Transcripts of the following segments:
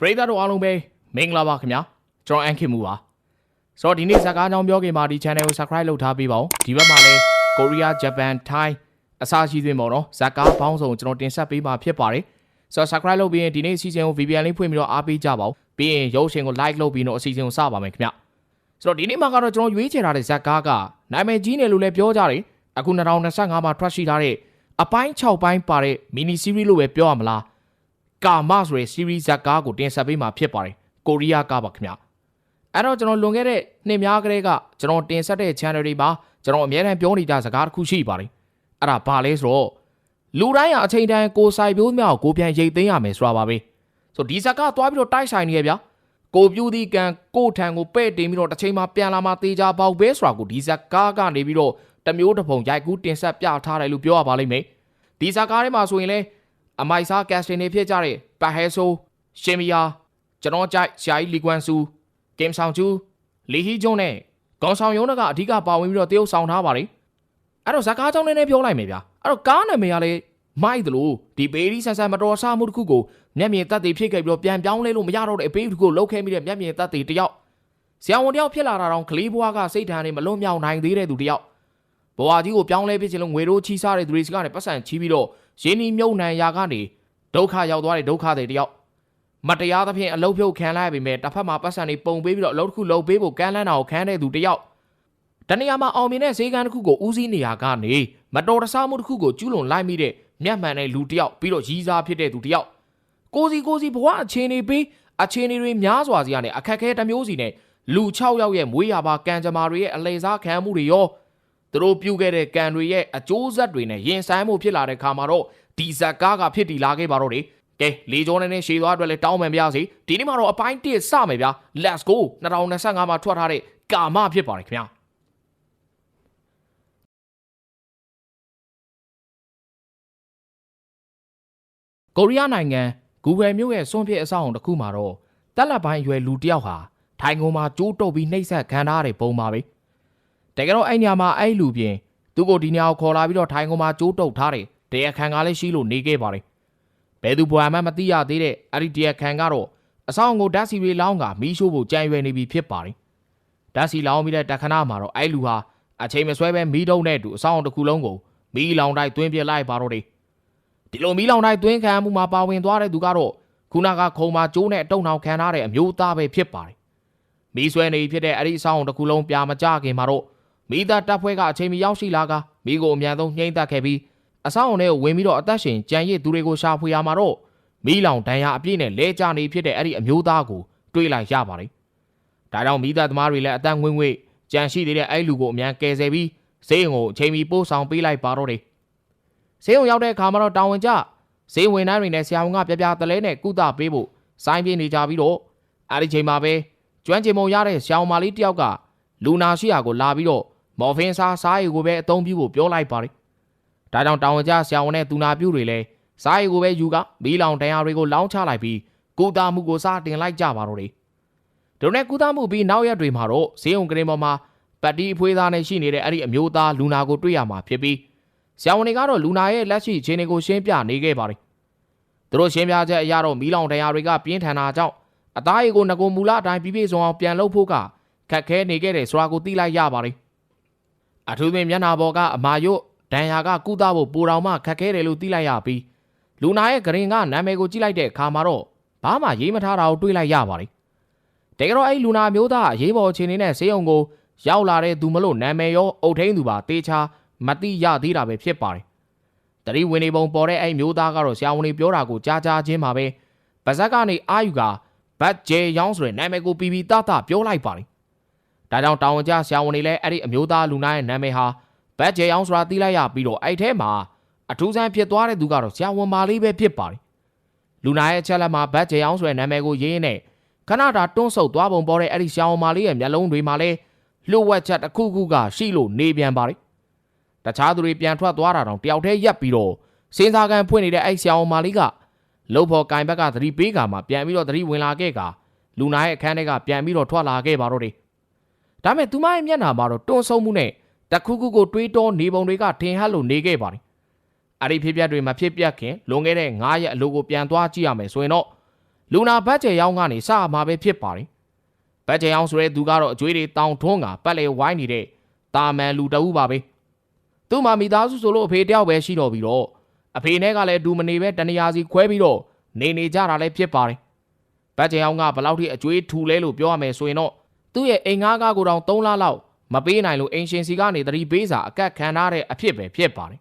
ပရိသတ်တို့အားလုံးပဲမင်္ဂလာပါခင်ဗျာကျွန်တော်အန်ခင်မူပါဆိုတော့ဒီနေ့ဇာတ်ကားကြောင်းပြောခင်မှာဒီ channel ကို subscribe လုပ်ထားပေးပါဦးဒီဘက်မှာလည်းကိုရီးယားဂျပန်ထိုင်းအစရှိသွင်းပေါ့နော်ဇာတ်ကားပေါင်းစုံကျွန်တော်တင်ဆက်ပေးမှာဖြစ်ပါတယ်ဆိုတော့ subscribe လုပ်ပြီးရင်ဒီနေ့အစီအစဉ်ကို VPN လေးဖွင့်ပြီးတော့အားပေးကြပါဦးပြီးရင်ရုပ်ရှင်ကို like လုပ်ပြီးတော့အစီအစဉ်ကိုစပါမယ်ခင်ဗျဆိုတော့ဒီနေ့မှာကတော့ကျွန်တော်ရွေးချယ်ထားတဲ့ဇာတ်ကားကနာမည်ကြီးနေလို့လည်းပြောကြတယ်အခု2025မှာထွက်ရှိထားတဲ့အပိုင်း6ပိုင်းပါတဲ့ mini series လို့ပဲပြောရမလား ကာမဆိုတဲ့ series ဇာတ်ကားကိုတင်ဆက်ပေးမှာဖြစ်ပါတယ်ကိုရီးယားကားပါခင်ဗျအဲ့တော့ကျွန်တော်လွန်ခဲ့တဲ့နှစ်များကလေးကကျွန်တော်တင်ဆက်တဲ့ channel တွေမှာကျွန်တော်အများအားပြောနေကြစကားတစ်ခုရှိပါတယ်အဲ့ဒါဘာလဲဆိုတော့လူတိုင်းကအချိန်တိုင်းကိုဆိုင်ပြိုးမြောက်ကိုပြန်ရိတ်သိမ်းရမယ်ဆိုတာပါပဲဆိုဒီဇာတ်ကားသွားပြီးတော့တိုက်ဆိုင်နေရဗျာကိုပြူဒီကန်ကိုထံကိုပဲ့တင်ပြီးတော့တစ်ချိန်မှပြန်လာမှတေချာပေါက်ပဲဆိုတာကိုဒီဇာတ်ကားကနေပြီးတော့တမျိုးတစ်ပုံရိုက်ကူးတင်ဆက်ပြထားတယ်လို့ပြောရပါလိမ့်မယ်ဒီဇာတ်ကားထဲမှာဆိုရင်လည်း အမိုက်စားကက်စတင်တွေဖြစ်ကြတဲ့ပတ်ဟဲဆိုရှင်မီယာကျွန်တော်ကြိုက်ရှာကြီးလီကွမ်ဆူကင်ဆောင်ချူလီဟီဂျွန်းနဲ့ကောင်ဆောင်ယုံးကအဓိကပါဝင်ပြီးတော့တရုပ်ဆောင်ထားပါတယ်အဲ့တော့ဇကားကြောင့်လည်းပြောလိုက်မယ်ဗျာအဲ့တော့ကားနာမည်ကလည်းမိုက်တယ်လို့ဒီဘေးရီဆန်ဆန်မတော်ဆမှုတစ်ခုကိုမျက်မြင်သက်သေဖြစ်ခဲ့ပြီးတော့ပြန်ပြောင်းလဲလို့မရတော့တဲ့အပေးတစ်ခုကိုလှုပ်ခဲမိတဲ့မျက်မြင်သက်သေတယောက်ဆရာဝန်တယောက်ဖြစ်လာတာတော့ကလေးဘွားကစိတ်ဓာတ်နဲ့မလွတ်မြောက်နိုင်သေးတဲ့သူတယောက်ဘဝကြီးကိုပြောင်းလဲဖြစ်ချင်လို့ငွေတို့ချီးစားတဲ့သူတွေစကနေပတ်စံချီးပြီးတော့ ရင်းနှီးမြုပ်နှံရာကနေဒုက္ခရောက်သွားတဲ့ဒုက္ခတွေတယောက်မတရားသဖြင့်အလုတ်ဖြုတ်ခံလိုက်ရပေမဲ့တစ်ဖက်မှာပတ်စံတွေပုံပေးပြီးတော့အလုတ်တစ်ခုလုပ်ပေးဖို့ကမ်းလှမ်းတာကိုခံတဲ့သူတယောက်တနေရာမှာအောင်မြင်တဲ့ဈေးကန်းတစ်ခုကိုဦးစီးနေရာကနေမတော်တဆမှုတစ်ခုကိုကျူးလွန်လိုက်မိတဲ့မျက်မှန်တဲ့လူတယောက်ပြီးတော့ရီးစားဖြစ်တဲ့သူတယောက်ကိုစီကိုစီဘဝအခြေအနေပေးအခြေအနေတွေများစွာစီကနေအခက်ခဲတစ်မျိုးစီနဲ့လူ6ယောက်ရဲ့မွေးရပါကံကြမ္မာတွေရဲ့အလေစားခံမှုတွေရော သူတို့ပြုတ်ခဲ့တဲ့ကံတွေရဲ့အကျိုးဆက်တွေနဲ့ရင်ဆိုင်မှုဖြစ်လာတဲ့ခါမှာတော့ဒီဇက်ကားကဖြစ်တည်လာခဲ့ပါတော့တယ်ကဲလေကျော်နဲ့ရှေးသွားအတွက်လည်းတောင်းပန်ပြစီဒီနေ့မှာတော့အပိုင်း1စမယ်ဗျာ let's go 2025မှာထွက်ထားတဲ့ကာမဖြစ်ပါတယ်ခင်ဗျာကိုရီးယားနိုင်ငံဂူဂယ်မြို့ရဲ့စွန့်ပစ်အဆောက်အုံတစ်ခုမှာတော့တက်လက်ပိုင်းရွယ်လူတစ်ယောက်ဟာထိုင်ကုန်မှာကျိုးတုပ်ပြီးနှိပ်စက်ခံထားရတဲ့ပုံပါပဲ တကယ်တော့အဲ့ညမှာအဲ့လူပြင်သူ့ကိုဒီညကိုခေါ်လာပြီးတော့ထိုင်ကုန်မှာကျိုးတုပ်ထားတယ်တရားခံကလည်းရှိလို့နေခဲ့ပါတယ်ဘယ်သူဘွာမှမသိရသေးတဲ့အဲ့ဒီတရားခံကတော့အဆောင်ကိုဓာတ်စီတွေလောင်းကမီးရှို့ဖို့ကြံရွယ်နေပြီဖြစ်ပါတယ်ဓာတ်စီလောင်းပြီးတဲ့တခဏမှာတော့အဲ့လူဟာအချိန်မဆွဲပဲမီးတုံးနဲ့အတူအဆောင်တစ်ခုလုံးကိုမီးလောင်တိုက်သွင်းပြလိုက်ပါတော့တယ်ဒီလိုမီးလောင်တိုက်သွင်းခံမှုမှာပါဝင်သွားတဲ့သူကတော့ခုနကခုံမှာကျိုးနဲ့အတုံအောင်ခံထားတဲ့အမျိုးသားပဲဖြစ်ပါတယ်မီးဆွဲနေဖြစ်တဲ့အဲ့ဒီအဆောင်တစ်ခုလုံးပြာမကြခင်မှာတော့ မိသားတပ်ဖွဲ့ကအချိန်မီရောက်ရှိလာကမိကိုအမြန်ဆုံးနှိမ့်သက်ခဲ့ပြီးအဆောင်ထဲကိုဝင်ပြီးတော့အသက်ရှင်ကြံရစ်သူတွေကိုရှာဖွေရမှာတော့မီးလောင်ဒဏ်ရာအပြည့်နဲ့လဲကျနေဖြစ်တဲ့အဲ့ဒီအမျိုးသားကိုတွေးလိုက်ရပါတယ်။ဒါကြောင့်မိသားသမားတွေလည်းအသက်ငွေ့ငွေ့ကြံရှိသေးတဲ့အဲ့လူကိုအမြန်ကယ်ဆယ်ပြီးဈေးရုံကိုအချိန်မီပို့ဆောင်ပေးလိုက်ပါတော့တယ်။ဈေးရုံရောက်တဲ့အခါမှာတော့တာဝန်ကျဈေးဝင်နှန်းတွေနဲ့ဆရာဝန်ကပြပြတလဲနဲ့ကုသပေးဖို့စိုင်းပြနေကြပြီးတော့အဲ့ဒီချိန်မှာပဲကျွမ်းကျင်မုံရတဲ့ဆရာဝန်မလေးတယောက်ကလူနာရှိရာကိုလာပြီးတော့ မော်ဖင်စားစားရည်ကိုပဲအသုံးပြုဖို့ပြောလိုက်ပါတယ်။ဒါကြောင့်တာဝန်ကျဆရာဝန်နဲ့သူနာပြုတွေလည်းစားရည်ကိုပဲယူကမီးလောင်တရားတွေကိုလောင်းချလိုက်ပြီးကုသမှုကိုစတင်လိုက်ကြပါတော့တယ်။ဒါနဲ့ကုသမှုပြီးနောက်ရက်တွေမှာတော့ဈေးုံကရင်ပေါ်မှာပတ်တီအဖွေးသားနဲ့ရှိနေတဲ့အဲ့ဒီအမျိုးသားလူနာကိုတွေ့ရမှာဖြစ်ပြီးဆရာဝန်တွေကတော့လူနာရဲ့လက်ရှိအခြေအနေကိုရှင်းပြနေခဲ့ပါတယ်။သူတို့ရှင်းပြချက်အရတော့မီးလောင်တရားတွေကပြင်းထန်တာကြောင့်အသားရည်ကိုငကိုမူလအတိုင်းပြည့်ပြည့်စုံအောင်ပြန်လုပ်ဖို့ကခက်ခဲနေခဲ့တယ်ဆိုတာကိုသိလိုက်ရပါတယ်။ အထူးသဖြင့်မျက်နာပေါ်ကအမာယွတ်ဒဏ်ရာကကုသဖို့ပူတော်မှခက်ခဲတယ်လို့သိလိုက်ရပြီးလူနာရဲ့ဂရင်ကနာမည်ကိုကြည့်လိုက်တဲ့အခါမှာတော့ဘာမှရေးမထားတာကိုတွေးလိုက်ရပါတယ်။တကယ်တော့အဲ့လူနာမျိုးသားအရေးပေါ်အခြေအနေနဲ့ဆေးရုံကိုရောက်လာတဲ့သူမလို့နာမည်ရောအုတ်ထင်းသူပါတေချာမသိရသေးတာပဲဖြစ်ပါတယ်။တတိဝင်နေပုံပေါ်တဲ့အဲ့မျိုးသားကတော့ဆရာဝန်တွေပြောတာကိုကြားကြားချင်းပါပဲ။ပါဇက်ကနေအာယူကဘတ်ဂျေရောင်းဆိုတဲ့နာမည်ကိုပြီးပြီးတတပြောလိုက်ပါတယ်။ ဒါကြောင့်တာဝန်ကျဆရာဝန်တွေလည်းအဲ့ဒီအမျိုးသားလူနာရဲ့နာမည်ဟာဘတ်ဂျေရောင်းဆိုတာသိလိုက်ရပြီးတော့အဲ့ထဲမှာအထူးဆန်းဖြစ်သွားတဲ့သူကတော့ဆရာဝန်မာလေးပဲဖြစ်ပါတယ်။လူနာရဲ့အချက်လက်မှာဘတ်ဂျေရောင်းဆိုတဲ့နာမည်ကိုရေးရင်းနဲ့ခဏတာတွန်းဆုပ်သွားပုံပေါ်တဲ့အဲ့ဒီဆရာဝန်မာလေးရဲ့မျက်လုံးတွေမှာလည်းလှုပ်ဝက်ချက်တစ်ခုခုကရှိလို့နေပြန်ပါတယ်။တခြားသူတွေပြန်ထွက်သွားတာတော့တယောက်တည်းရက်ပြီးတော့စင်းစားကန်ဖွင့်နေတဲ့အဲ့ဆရာဝန်မာလေးကလှုပ်ဖို့ကင်ဘက်ကသတိပေးကမှပြန်ပြီးတော့သတိဝင်လာခဲ့ကလူနာရဲ့အခန်းထဲကပြန်ပြီးတော့ထွက်လာခဲ့ပါတော့တယ်။ ဒါမဲ့သူမရဲ့မျက်နှာမှာတော့တွန်းဆုံမှုနဲ့တခုခုကိုတွေးတောနေပုံတွေကထင်ဟပ်လို့နေခဲ့ပါတယ်။အဲ့ဒီဖြစ်ပျက်တွေမဖြစ်ပျက်ခင်လွန်ခဲ့တဲ့9ရက်အလိုကိုပြန်သွားကြည့်ရမယ်ဆိုရင်တော့လူနာဘတ်ကျယ်ရောင်းကနေစမှာပဲဖြစ်ပါတယ်ဘတ်ကျယ်ရောင်းဆိုတဲ့သူကတော့အကျွေးတွေတောင်ထွန်းကပတ်လေဝိုင်းနေတဲ့တာမန်လူတအူးပါပဲသူ့မှာမိသားစုဆိုလို့အဖေတယောက်ပဲရှိတော့ပြီးတော့အဖေနဲ့ကလည်းဒူမနေပဲတနေရာစီခွဲပြီးတော့နေနေကြတာလည်းဖြစ်ပါတယ်ဘတ်ကျယ်ရောင်းကဘယ်လောက်ထိအကျွေးထူလဲလို့ပြောရမယ်ဆိုရင်တော့ သူ့ရဲ့အိမ်ငါးကားကိုတောင်3လလောက်မပေးနိုင်လို့အင်ရှင်စီကနေတတိပေးစာအကက်ခံထားတဲ့အဖြစ်ပဲဖြစ်ပါတယ်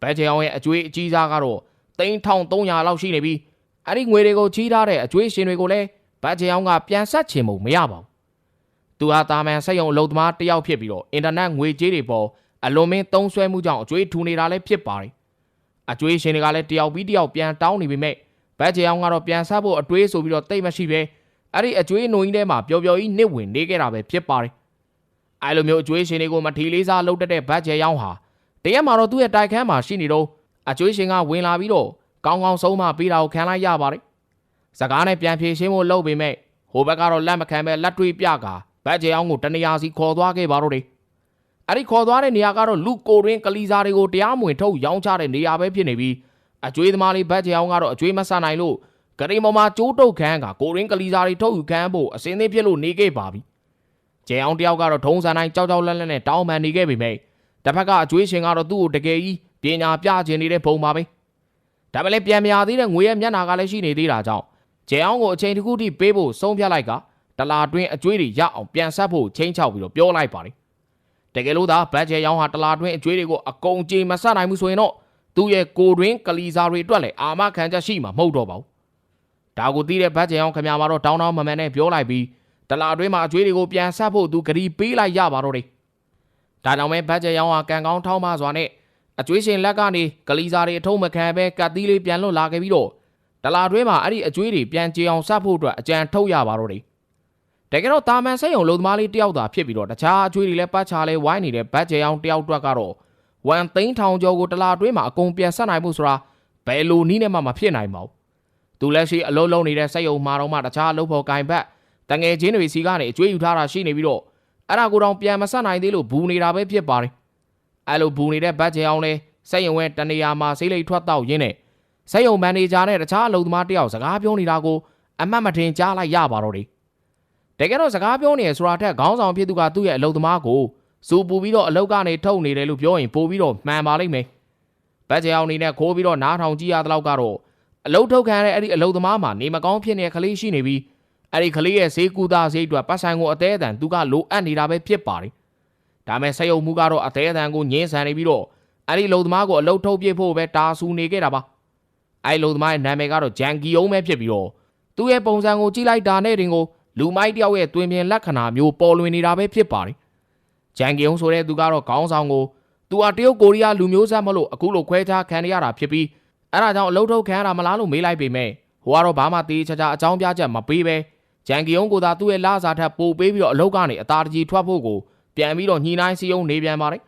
ဘတ်ကျယ်ရောင်းရဲ့အကျွေးအကြီးစားကတော့3300လောက်ရှိနေပြီးအဲ့ဒီငွေတွေကိုချီးထားတဲ့အကျွေးရှင်တွေကိုလည်းဘတ်ဂျက်အောင်ကပြန်ဆက်ချင်မှုမရပါဘူး။သူဟာတာမန်ဆက်ယုံအလုပ်သမားတစ်ယောက်ဖြစ်ပြီးတော့အင်တာနက်ငွေကြေးတွေပေါ်အလွန်မင်းသုံးဆွဲမှုကြောင့်အကျွေးထူနေတာလည်းဖြစ်ပါတယ်။အကျွေးရှင်တွေကလည်းတယောက်ပြီးတယောက်ပြန်တောင်းနေပေမဲ့ဘတ်ဂျက်အောင်ကတော့ပြန်ဆက်ဖို့အတွေးဆိုပြီးတော့တိတ်မရှိပဲ အဲ့ဒီအကျွေးနှုံကြီးထဲမှာပျော်ပျော်ကြီးနစ်ဝင်နေခဲ့တာပဲဖြစ်ပါတယ်။အဲ့လိုမျိုးအကျွေးရှင်တွေကိုမထီလေးစားလုပ်တတ်တဲ့ဘတ်ဂျက်အောင်ဟာတရက်မှာတော့သူ့ရဲ့တိုက်ခန်းမှာရှိနေတော့အကျွေးရှင်ကဝင်လာပြီးတော့ကောင်းကောင်းဆုံးမပေးတာကိုခံလိုက်ရပါတယ်။စကားနဲ့ပြန်ဖြေရှင်းဖို့လုပ်ပေမဲ့ဟိုဘက်ကတော့လက်မခံပဲလက်တွေပြကာဘတ်ဂျေအောင်ကိုတနေရာစီခေါ်သွားခဲ့ပါတော့တယ်။အဲ့ဒီခေါ်သွားတဲ့နေရာကတော့လူကိုရင်းကလီစာတွေကိုတရားမဝင်ထုတ်ရောင်းချတဲ့နေရာပဲဖြစ်နေပြီးအကျွေးသမားလေးဘတ်ဂျေအောင်ကတော့အကျွေးမဆန်နိုင်လို့ ဂရိမော်မှာကျိုးတုတ်ခန်းကကိုရင်းကလီစာတွေထုတ်ယူခန်းဖို့အစင်းသေးဖြစ်လို့နေခဲ့ပါပြီ။ဂျေအောင်တယောက်ကတော့ထုံးစံတိုင်းကြောက်ကြောက်လန့်လန့်နဲ့တောင်းပန်နေခဲ့ပေမဲ့တစ်ဖက်ကအကျွေးရှင်ကတော့သူ့ကိုတကယ်ကြီးပညာပြချင်နေတဲ့ပုံပါပဲ။ဒါပေမဲ့ပြန်မရသေးတဲ့ငွေရဲ့မျက်နှာကလည်းရှိနေသေးတာကြောင့်ဂျေအောင်ကိုအချိန်တစ်ခုထိပေးဖို့ဆုံးဖြတ်လိုက်ကတလာတွင်းအကျွေးတွေရအောင်ပြန်ဆက်ဖို့ချင်းချောက်ပြီးတော့ပြောလိုက်ပါတယ်။တကယ်လို့သာဘတ်ဂျက်ရောင်းဟာတလာတွင်းအကျွေးတွေကိုအကုန်ကြေမဆက်နိုင်ဘူးဆိုရင်တော့သူ့ရဲ့ကိုတွင်းကလီစာတွေအတွက်လည်းအာမခံချက်ရှိမှာမဟုတ်တော့ပါဘူး။ ဒါကိုသိတဲ့ဘတ်ဂျက်ရောင်းခင်ဗျာမှာတော့တောင်းတောင်းမမှန်နဲ့ပြောလိုက်ပြီးတလာတွင်းမှာအကျွေးတွေကိုပြန်ဆက်ဖို့သူဂရီပေးလိုက်ရပါတော့တယ်။ဒါကြောင့်ပဲဘတ်ဂျက်ရောင်းဟာကန်ကောင်းထောင်းပါစွာနဲ့အကျွေးရှင်လက်ကနေကလီစာတွေအထုံးမခံပဲကတ်သီးလေးပြန်လွတ်လာခဲ့ပြီးတော့ဒလာတွဲမှာအဲ့ဒီအကျွေးတွေပြန်ကြေအောင်စဖို့အတွက်အကြံထုတ်ရပါတော့တယ်တကယ်တော့တာမန်စိတ်ုံလုံသမားလေးတယောက်သာဖြစ်ပြီးတော့တခြားအကျွေးတွေလည်းပတ်ချာလဲဝိုင်းနေတဲ့ဘတ်ကြေအောင်တယောက်အတွက်ကတော့ဝန်သိန်းထောင်ကျော်ကိုဒလာတွဲမှာအကုန်ပြန်ဆက်နိုင်မှုဆိုတာဘယ်လိုနည်းနဲ့မှမဖြစ်နိုင်ပါဘူး သူလက်ရှိအလုံးလုံးနေတဲ့စိတ်ုံမှာတော့မှတခြားအလုပ်ဖော်ကင်ဘတ်တငယ်ချင်းတွေစီကနေအကျွေးယူထားတာရှိနေပြီးတော့အဲ့ဒါကိုတော့ပြန်မဆက်နိုင်သေးလို့ဘူးနေတာပဲဖြစ်ပါတယ်အဲ့လိုဘူးနေတဲ့ဘတ်ကြေအောင်လဲစိတ်ယုံရဲ့တနေရာမှာစိတ်လိတ်ထွက်တော့ရင်းနဲ့စိတ်ယုံမန်နေဂျာနဲ့တခြားအလုပ်သမားတယောက်စကားပြောနေတာကိုအမှတ်မထင်ကြားလိုက်ရပါတော့တယ်တကယ်တော့စကားပြောနေရဆိုတာထက်ခေါင်းဆောင်ဖြစ်သူကသူ့ရဲ့အလုပ်သမားကိုစူပူပြီးတော့အလုပ်ကနေထုတ်နေတယ်လို့ပြောရင်ပိုပြီးတော့မှန်ပါလိမ့်မယ်ဘတ်ဂျေအောင်နေနဲ့ခိုးပြီးတော့နားထောင်ကြည့်ရတဲ့လောက်ကတော့ အလုပ်ထုတ်ခံရတဲ့အဲ့ဒီအလုပ်သမားမှာနေမကောင်းဖြစ်နေတဲ့ကလေးရှိနေပြီးအဲ့ဒီကလေးရဲ့ဈေးကူတာဈေးအတွက်ပတ်ဆိုင်ကိုအသေးအတန်သူကလိုအပ်နေတာပဲဖြစ်ပါတယ်ဒါမဲ့ဆက်ယုံမှုကတော့အသေးအတန်ကိုငင်းဆန်နေပြီးတော့အဲ့ဒီလုံသမားကိုအလုတ်ထုတ်ပြဖို့ပဲတာဆူနေခဲ့တာပါအဲ့လုံသမားရဲ့နာမည်ကတော့ဂျန်ကီယုံပဲဖြစ်ပြီးတော့သူ့ရဲ့ပုံစံကိုကြည့်လိုက်တာနဲ့တင်ကိုလူမိုက်တယောက်ရဲ့တွင်ပြင်လက္ခဏာမျိုးပေါ်လွင်နေတာပဲဖြစ်ပါတယ်ဂျန်ကီယုံဆိုတဲ့သူကတော့ခေါင်းဆောင်ကိုသူဟာတရုတ်ကိုရီးယားလူမျိုးဆက်မလို့အခုလိုခွဲခြားခံရတာဖြစ်ပြီး အဲ့ဒါကြောင့်အလုတ်ထုတ်ခံရတာမလားလို့မေးလိုက်ပေမဲ့ဟိုကတော့ဘာမှတေးချာချာအကြောင်းပြချက်မပေးပဲဂျန်ကီယုံကသာသူ့ရဲ့လစာထက်ပိုပေးပြီးတော့အလုတ်ကနေအသာတကြီးထွက်ဖို့ကိုပြန်ပြီးတော့ညှိနှိုင်းစည်းရုံးနေပြန်ပါတယ်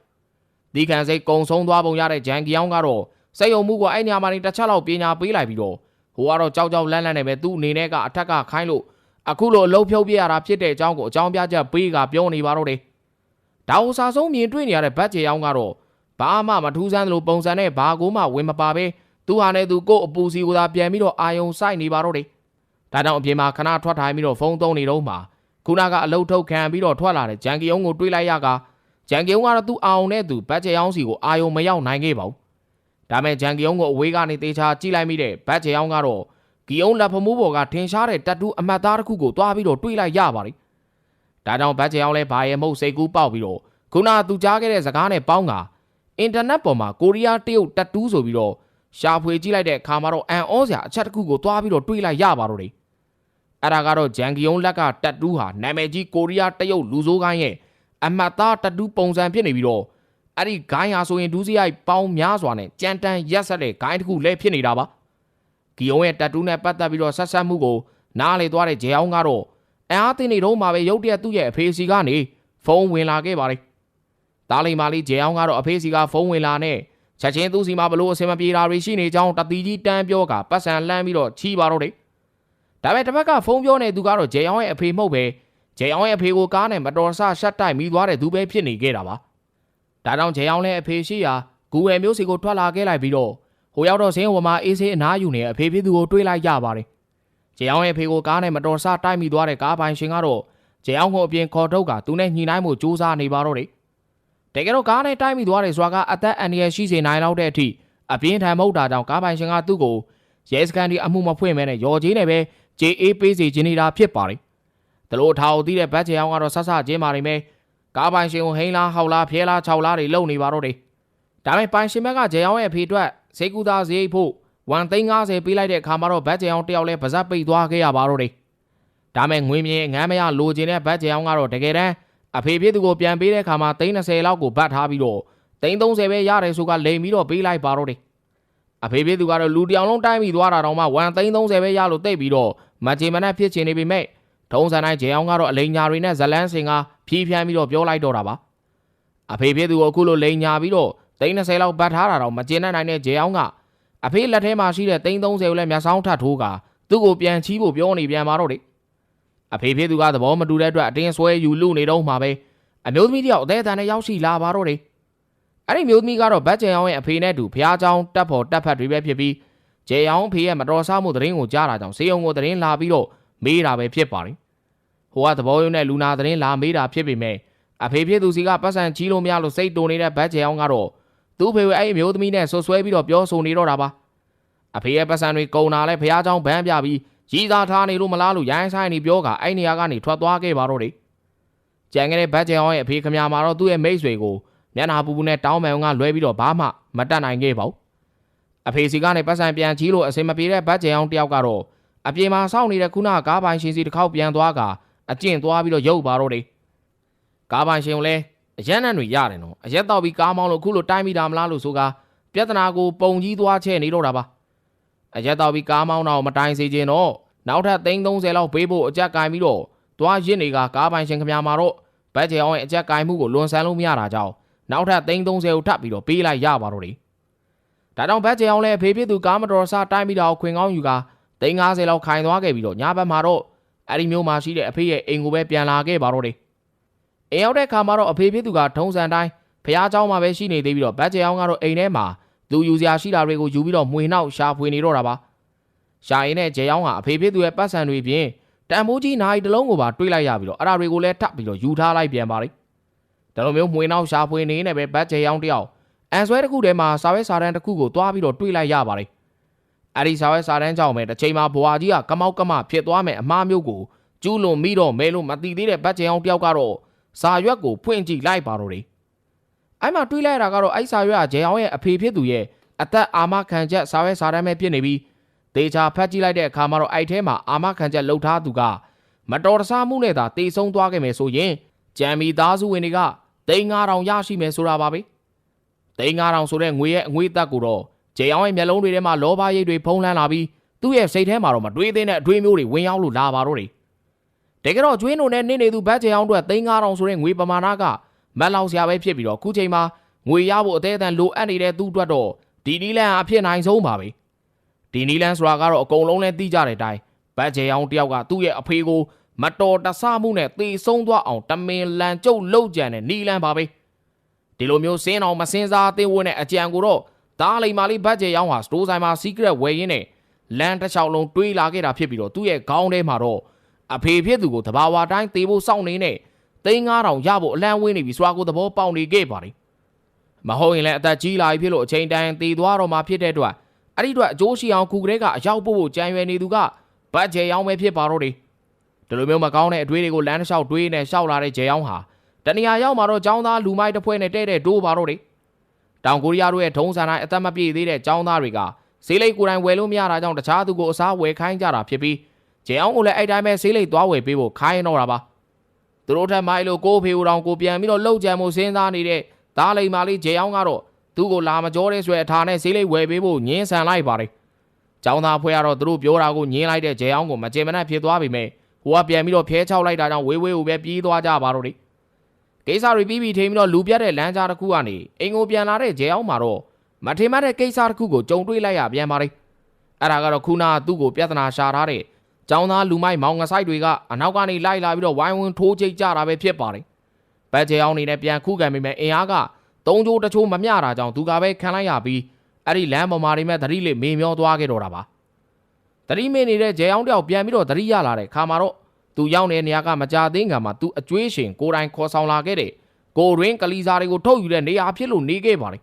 ဒီခံစိတ်ကုံဆုံးသွားပုံရတဲ့ဂျန်ကီယောင်းကတော့စိတ်ယုံမှုကိုအဲ့နေရာမှာနေတစ်ချက်လောက်ပညာပေးလိုက်ပြီးတော့ဟိုကတော့ကြောက်ကြောက်လန့်လန့်နေပဲသူ့အနေနဲ့ကအထက်ကခိုင်းလို့အခုလိုအလုံးဖြုတ်ပြရတာဖြစ်တဲ့အကြောင်းကိုအကြောင်းပြချက်ပေးကပြောနေပါတော့တယ်ဒါကိုစာဆုံးမြင်တွေ့နေရတဲ့ဘတ်ဂျေယောင်းကတော့ဘာမှမထူးဆန်းသလိုပုံစံနဲ့ဘာကိုမှဝင်မပါပဲ သူဟာနဲ့သူကို့အပူစီကိုသာပြန်ပြီးတော့အာယုံစိုက်နေပါတော့တယ်ဒါကြောင့်အပြင်မှာခဏထွက်ထိုင်ပြီးတော့ဖုန်းသုံးနေတော့မှခုနကအလုတ်ထုတ်ခံပြီးတော့ထွက်လာတဲ့ဂျန်ကီယုံကိုတွေးလိုက်ရကဂျန်ကီယုံကတော့သူ့အောင်နဲ့သူဘတ်ဂျေယောင်းစီကိုအာယုံမရောက်နိုင်ခဲ့ပါဘူးဒါမဲ့ဂျန်ကီယုံကိုအဝေးကနေတေချာကြည့်လိုက်မိတဲ့ဘတ်ဂျေယောင်းကတော့ကီယုံလက်ဖမိုးပေါ်ကထင်ရှားတဲ့တက်တူးအမတ်သားတစ်ခုကိုတွားပြီးတော့တွေးလိုက်ရပါတယ်ဒါကြောင့်ဘတ်ဂျေယောင်းလည်းဘာရဲမဟုတ်စိတ်ကူးပေါက်ပြီးတော့ခုနသူကြားခဲ့တဲ့စကားနဲ့ပေါင်းကအင်တာနက်ပေါ်မှာကိုရီးယားတရုတ်တက်တူးဆိုပြီးတော့ ရှာဖွေကြည့်လိုက်တဲ့အခါမှာတော့အန်ဩစရာအချက်တစ်ခုကိုတွားပြီးတော့တွေးလိုက်ရပါတော့တယ်အဲ့ဒါကတော့ဂျန်ကီယုံလက်ကတက်တူးဟာနာမည်ကြီးကိုရီးယားတရုတ်လူဆိုးကိုင်းရဲ့အမတ်သားတက်တူးပုံစံဖြစ်နေပြီးတော့အဲ့ဒီဂိုင်းဟာဆိုရင်ဒူးစရိုက်ပေါင်းများစွာနဲ့ကြမ်းတမ်းရက်ဆက်တဲ့ဂိုင်းတစ်ခုလည်းဖြစ်နေတာပါဂီယုံရဲ့တက်တူးနဲ့ပတ်သက်ပြီးတော့ဆက်ဆက်မှုကိုနားလေသွားတဲ့ဂျေအောင်ကတော့အင်အားသိနေတော့မှပဲရုတ်တရက်သူ့ရဲ့အဖေစီကနေဖုန်းဝင်လာခဲ့ပါတယ်တားလိမ္မာလေးဂျေအောင်ကတော့အဖေစီကဖုန်းဝင်လာနဲ့ ချက်ချင်းသူ့စီမှာဘလို့အဆင်မပြေတာတွေရှိနေကြောင်းတတိကြီးတန်းပြောကပတ်စံလှမ်းပြီးတော့ချီးပါတော့တယ်ဒါပေမဲ့တစ်ဖက်ကဖုန်းပြောနေသူကတော့ဂျေအောင်ရဲ့အဖေမဟုတ်ပဲဂျေအောင်ရဲ့အဖေကိုကားနဲ့မတော်ဆရှက်တိုက်မိသွားတဲ့သူပဲဖြစ်နေခဲ့တာပါဒါကြောင့်ဂျေအောင်လည်းအဖေရှိရာဂူဝယ်မျိုးစီကိုထွက်လာခဲ့လိုက်ပြီးတော့ဟိုရောက်တော့ဇင်းဝမှာအေးဆေးအနားယူနေအဖေဖြစ်သူကိုတွေးလိုက်ရပါတယ်ကျေအောင်ရဲ့ဖေကိုကားနဲ့မတော်ဆတိုက်မိသွားတဲ့ကားပိုင်ရှင်ကတော့ကျေအောင်ကိုအပြင်ခေါ်ထုတ်ကသူနဲ့ညှိနှိုင်းမှုစူးစမ်းနေပါတော့တယ် တကယ်တော့ကားနဲ့တိုက်မိသွားတယ်ဆိုတာကအသက်အန္တရာယ်ရှိစေနိုင်လောက်တဲ့အထိအပြင်းထန်မဟုတ်တာကြောင့်ကားပိုင်ရှင်ကသူ့ကိုရဲစခန်းဒီအမှုမဖွင့်မဲနဲ့ရော်ကြီးနဲ့ပဲဂျေအေးပေးစီခြင်းနေတာဖြစ်ပါတယ်။ဒါလို့ထားအောင်သိတဲ့ဘတ်ချေအောင်ကတော့ဆဆချင်းမာနေမယ်။ကားပိုင်ရှင်ကိုဟိန်းလားဟောက်လားဖျဲလားခြောက်လားတွေလုံနေပါတော့တယ်။ဒါပေမဲ့ပိုင်ရှင်ဘက်ကဂျေအောင်ရဲ့အဖေအတွက်ဈေးကူသားဈေးဖို့ဝန်သိန်း90ပေးလိုက်တဲ့အခါမှာတော့ဘတ်ချေအောင်တယောက်လဲပါဇက်ပိတ်သွားခဲ့ရပါတော့တယ်။ဒါမဲ့ငွေမြင်ငမ်းမရလိုချင်တဲ့ဘတ်ချေအောင်ကတော့တကယ်တမ်း အဖေဖြစ်သူကိုပြန်ပေးတဲ့အခါမှာသိန်း30လောက်ကိုဘတ်ထားပြီးတော့သိန်း30ပဲရတယ်ဆိုကလိန်ပြီးတော့ပေးလိုက်ပါတော့တယ်။အဖေဖြစ်သူကတော့လူတယောက်လုံးတိုင်းပြီးသွားတာတော့မှဝန်သိန်း30ပဲရလို့တိတ်ပြီးတော့မချေမနှက်ဖြစ်ချင်နေပေမဲ့ထုံးစံတိုင်းဂျေအောင်ကတော့အလိန်ညာတွေနဲ့ဇလန်းစင်ကဖြီးဖြန်းပြီးတော့ပြောလိုက်တော့တာပါအဖေဖြစ်သူကိုအခုလိုလိန်ညာပြီးတော့သိန်း30လောက်ပတ်ထားတာတော့မကျင်နိုင်တဲ့ဂျေအောင်ကအဖေလက်ထဲမှာရှိတဲ့သိန်း30ကိုလည်းမျက်စောင်းထပ်ထိုးကသူ့ကိုပြန်ချီးဖို့ပြောနေပြန်ပါတော့တယ် အဖေဖြစ်သူကသဘောမတူတဲ့အတွက်အတင်းဆွဲယူလူနေတော့မှပဲအမျိုးသမီးတယောက်အသေးအတန်နဲ့ရောက်ရှိလာပါတော့တယ်အဲ့ဒီမျိုးသမီးကတော့ဗတ်ကျင်အောင်ရဲ့အဖေနဲ့တူဖះเจ้าတက်ဖို့တက်ဖတ်တွေပဲဖြစ်ပြီးဂျေအောင်ဖေရဲ့မတော်ဆမှုသတင်းကိုကြားတာကြောင့်ဈေးုံကိုသတင်းလာပြီးတော့မေးတာပဲဖြစ်ပါတယ်။ဟိုကသဘောယုံနဲ့လူနာသတင်းလာမေးတာဖြစ်ပေမဲ့အဖေဖြစ်သူစီကပတ်စံကြီးလို့မရလို့စိတ်တုန်နေတဲ့ဘတ်ဂျေအောင်ကတော့သူ့ဖေကိုအဲ့ဒီမျိုးသမီးနဲ့ဆွဆွဲပြီးတော့ပြောဆိုနေတော့တာပါ။အဖေရဲ့ပတ်စံတွေကုံတာလဲဖះเจ้าဘန်းပြပြီး ရီသာထားနေလို့မလားလို့ရိုင်းဆိုင်နေပြောကအဲ့နေရာကနေထွက်သွားခဲ့ပါတော့တယ်။ကြံခဲ့တဲ့ဘတ်ဂျေအောင်ရဲ့အဖေခမညာမှာတော့သူ့ရဲ့မိတ်ဆွေကိုမျက်နှာပူပူနဲ့တောင်းပန်ကလွဲပြီးတော့ဘာမှမတတ်နိုင်ခဲ့ပါဘူး။အဖေစီကနေပတ်စံပြန်ကြီးလို့အစင်မပြေတဲ့ဘတ်ဂျေအောင်တယောက်ကတော့အပြေမှာစောင့်နေတဲ့ခုနကားပိုင်ရှင်စီတစ်ခေါက်ပြန်သွားကအကျင့်သွားပြီးတော့ရုပ်ပါတော့တယ်ကားပိုင်ရှင်ကလည်းအရန်နံတွေရတယ်နော်အရက်တော့ပြီးကားမောင်းလို့ခုလိုတိုင်းမိတာမလားလို့ဆိုကပြဿနာကိုပုံကြီးသွားချဲ့နေတော့တာပါ အရက်တော့ပြီးကားမောင်းတော့မတိုင်းစေခြင်းတော့နောက်ထပ်330လောက်ပေးဖို့အကြက်ကင်ပြီးတော့သွားရစ်နေကကားပိုင်ရှင်ခမမှာတော့ဘတ်ဂျက်အောင်ရဲ့အကြက်ကင်မှုကိုလွန်ဆန်းလို့မရတာကြောင့်နောက်ထပ်330ကိုထပ်ပြီးတော့ပေးလိုက်ရပါတော့တယ်ဒါကြောင့်ဘတ်ဂျက်အောင်လည်းဖေးပြသူကားမတော်ဆတိုင်းပြီးတော့ခွင်ကောင်းယူက350လောက်ခိုင်သွားခဲ့ပြီးတော့ညဘက်မှာတော့အဲ့ဒီမျိုးမှာရှိတဲ့အဖေရဲ့အိမ်ကိုပဲပြန်လာခဲ့ပါတော့တယ်။အိမ်ရောက်တဲ့ခါမှာတော့အဖေဖြစ်သူကထုံးစံတိုင်းဖះเจ้าမှာပဲရှိနေသေးပြီးတော့ဘတ်ဂျေအောင်ကတော့အိမ်ထဲမှာ သူယူစရာရှိတာတွေကိုယူပြီးတော့မှွေနှောက်ရှာဖွေနေတော့တာပါ။ရှာရင်နဲ့ဂျေအောင်ကအဖေဖြစ်သူရဲ့ပတ်စံတွေပြင်တန်မိုးကြီးနိုင်တလုံးကိုပါတွေးလိုက်ရပြီးတော့အဲ့ဒါတွေကိုလည်းထပ်ပြီးတော့ယူထားလိုက်ပြန်ပါလိမ့်။ဒါလိုမျိုးမှွေနှောက်ရှာဖွေနေနေပဲဘတ်ဂျေအောင်တယောက်အန်ဆွဲတစ်ခုထဲမှာစာရွက်စာတမ်းတစ်ခုကိုတွားပြီးတော့တွေးလိုက်ရပါလိမ့်။အဲ့ဒီစာရွက်စာတမ်းကြောင့်ပဲတစ်ချိန်မှာဘွာကြီးကကမောက်ကမဖြစ်သွားမယ်အမားမျိုးကိုကျူးလွန်မိတော့မဲလို့မသိသေးတဲ့ဘတ်ချင်အောင်တယောက်ကတော့စာရွက်ကိုဖွင့်ကြည့်လိုက်ပါတော့တယ်။ အဲ့မှာတွေးလိုက်ရတာကတော့အဲ့စာရွက်ကဂျေအောင်ရဲ့အဖေဖြစ်သူရဲ့အသက်အာမခံချက်စာရွက်စာတမ်းပဲဖြစ်နေပြီးဒေချာဖတ်ကြည့်လိုက်တဲ့အခါမှာတော့အဲ့ထဲမှာအာမခံချက်လှုပ်ထားသူကမတော်တဆမှုနဲ့သာတေဆုံးသွားခဲ့မယ်ဆိုရင်ဂျမ်မီသားစုဝင်တွေကတိန်9000ရရှိမယ်ဆိုတာပါပဲ။တိန်9000ဆိုတဲ့ငွေရဲ့အငွေသက်ကိုတော့ဂျေအောင်ရဲ့မျက်လုံးတွေထဲမှာလောဘရိတ်တွေဖုံးလန်းလာပြီးသူ့ရဲ့စိတ်ထဲမှာတော့မတွေးသင့်တဲ့အတွေးမျိုးတွေဝင်ရောက်လို့လာပါတော့တယ်တကယ်တော့ကျွင်းတို့နဲ့နေနေသူဘတ်ချေအောင်တို့3000ဆိုတဲ့ငွေပမာဏက မတ်လောက်စရာပဲဖြစ်ပြီးတော့ခုချိန်မှာငွေရဖို့အသေးအတန်လိုအပ်နေတဲ့သူ့အတွက်တော့ဒီနီလန်ဟာဖြစ်နိုင်ဆုံးပါပဲဒီနီလန်ဆိုတာကတော့အကုန်လုံးလဲသိကြတဲ့အတိုင်းဘတ်ဂျေအောင်တယောက်ကသူ့ရဲ့အဖေကိုမတော်တဆမှုနဲ့တေဆုံးသွားအောင်တမင်လန်ကျုပ်လှုပ်ကြံတဲ့နီလန်ပါပဲဒီလိုမျိုးစင်းအောင်မစင်းစားအသိဝန်းနဲ့အကြံကိုတော့ဒါလိမ်မာလေးဘတ်ဂျေရောင်းဟာစတိုးဆိုင်မှာ secret ဝယ်ရင်းနဲ့လမ်းတစ်လျှောက်လုံးတွေးလာခဲ့တာဖြစ်ပြီးတော့သူ့ရဲ့ခေါင်းထဲမှာတော့အဖေဖြစ်သူကိုတဘာဝတိုင်းသေဖို့စောင့်နေတဲ့ 3000ရဖို့အလံဝင်းနေပြီစွာကိုသဘောပေါက်နေခဲ့ပါတယ်မဟုတ်ရင်လည်းအသက်ကြီးလာပြီဖြစ်လို့အချိန်တိုင်းတည်သွားတော့မှဖြစ်တဲ့အတွက်အဲ့ဒီအတွက်အကျိုးရှိအောင်ခုကလေးကအရောက်ပို့ဖို့ကြံရွယ်နေသူကဘတ်ဂျေရောင်းပဲဖြစ်ပါတော့တယ်ဒီလိုမျိုးမကောင်းတဲ့အတွေးတွေကိုလမ်းတစ်လျှောက်တွေးနေရှောက်လာတဲ့ဂျေရောင်းဟာတနေရာရောက်မှာတော့ចောင်းသားလူမိုက်တစ်ဖွဲနဲ့တဲ့တဲ့တိုးပါတော့တယ်တောင်ကိုရီးယားတို့ရဲ့ဒုံးဆန်တိုင်းအသက်မပြည့်သေးတဲ့ចောင်းသားတွေကဈေးလိပ်ကိုယ်တိုင်ဝယ်လို့မရတာကြောင့်တခြားသူကိုအစားဝယ်ခိုင်းကြတာဖြစ်ပြီးဂျေအောင်ကိုလည်းအဲ့တိုင်းပဲဈေးလိပ်သွားဝယ်ပေးဖို့ခိုင်းတော့တာပါ။ သူတို့ထက်မိုင်းလို့ကိုဖေဦးတော်ကိုပြန်ပြီးတော့လှုပ်ကြံမှုစဉ်းစားနေတဲ့သားလိမ်မာလေးဂျေအောင်ကတော့သူ့ကိုလာမကြောတဲ့ဆွဲအထာနဲ့ဆေးလိတ်ဝယ်ပေးဖို့ညှင်းဆန်လိုက်ပါတယ်ကျောင်းသားဖွဲ့ကတော့သူတို့ပြောတာကိုညင်းလိုက်တဲ့ဂျေအောင်ကိုမကြေမနက်ဖြစ်သွားပြီမဲ့ဟိုကပြန်ပြီးတော့ဖျဲချောက်လိုက်တာကြောင့်ဝေးဝေးကိုပဲပြေးသွားကြပါတော့တယ်ကိစ္စတွေပြီးပြီးထိန်ပြီးတော့လူပြတ်တဲ့လမ်းကြားတစ်ခုကနေအိမ်ကိုပြန်လာတဲ့ဂျေအောင်မှာတော့မထင်မှတ်တဲ့ကိစ္စတစ်ခုကိုကြုံတွေ့လိုက်ရပြန်ပါတယ်အဲ့ဒါကတော့ခုနကသူ့ကိုပြဿနာရှာထားတဲ့ ចောင်းသားလူမိုက်မောင်ငဆိုင်တွေကအနောက်ကနေလိုက်လာပြီးတော့ဝိုင်းဝန်းထိုးချိတ်ကြတာပဲဖြစ်ပါတယ်။ဘတ်ဂျေအောင်နေနဲ့ပြန်ခုခံမိမဲ့အင်အားကသုံးချိုးတချိုးမမျှတာကြောင့်သူကပဲခံလိုက်ရပြီးအဲ့ဒီလမ်းပေါ်မှာနေမဲ့သတိလေးမေမျောသွားခဲ့တော့တာပါ။သတတိမေနေတဲ့ဂျေအောင်တယောက်ပြန်ပြီးတော့တတိရလာတဲ့ခါမှာတော့သူရောက်နေတဲ့နေရာကမကြသေးကံမှာသူအကျွေးရှင်ကိုယ်တိုင်ခေါ်ဆောင်လာခဲ့တဲ့ကိုရင်းကလီစာတွေကိုထုတ်ယူတဲ့နေရာဖြစ်လို့နေခဲ့ပါတယ်